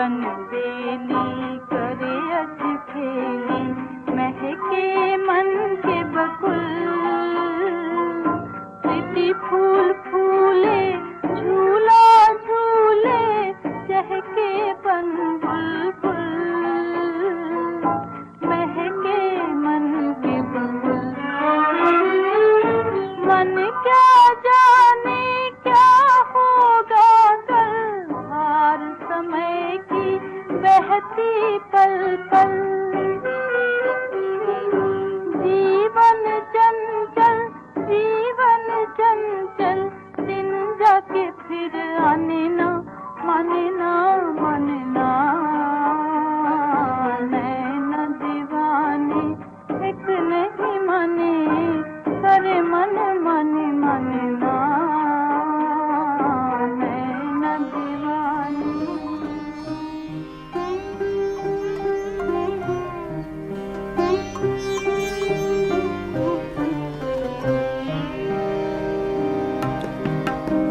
जीवन बेली करे अटखेली महके मन के बकुल। ফিরে আনে না মানে না মানে না।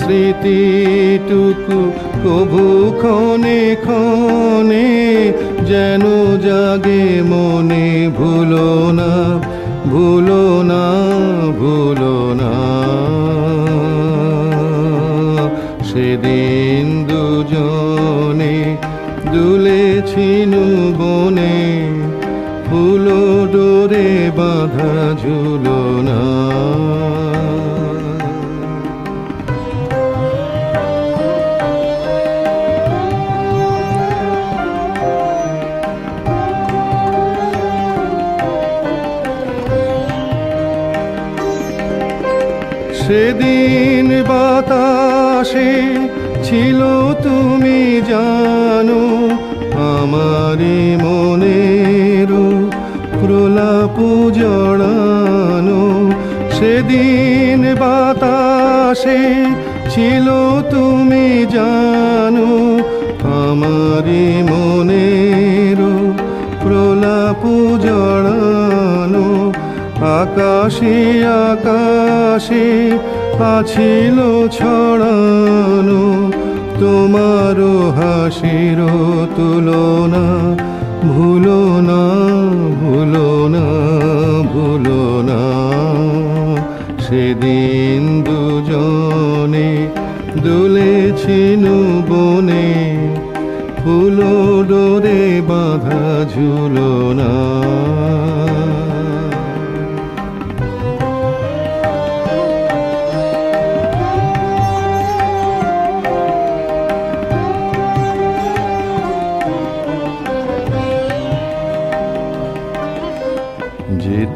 স্মৃতিটুকু কভু ক্ষণে ক্ষণে যেন জাগে মনে, ভুলো না ভুলো না ভুলো না। সেদিন দুজনে দুলেছিল বনে ফুলো ডোরে বাঁধা ঝুলো না। সেদিন বাতাসে ছিল তুমি জানো, আমারি মনের প্রলাপ জড়ানো। সেদিন বাতাসে ছিল তুমি জানো, আমারি মনের প্রলাপ জড়ানো। আকাশে আকাশে আছিল ছড়ানো তোমার হাসির তুলনা। ভুলো না ভুলো না ভুলো না। সেদিন দুজনে দুলেছিনু বনে ফুলো ডোরে বাঁধা ঝুলনা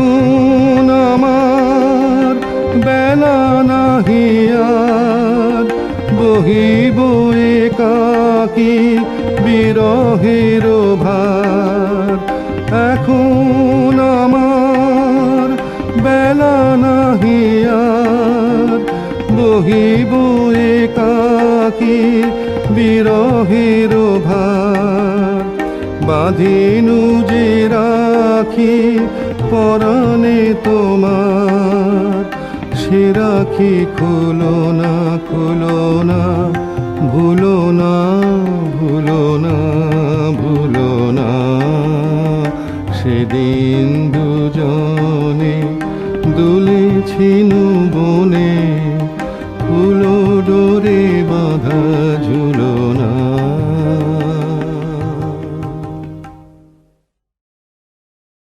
এখন আমার বেলা নাহি আর বহিব একাকি বিরহের ভার। এখন আমার বেলা নাহি আর বহিব একাকি বিরহের ভার। বাঁধিনু যে রাখি পরাণে তোমার, সে রাখি খুলো না খুলো না, ভুলো না ভুলো না ভুলো না। সেদিন দুজনে দুলেছিনু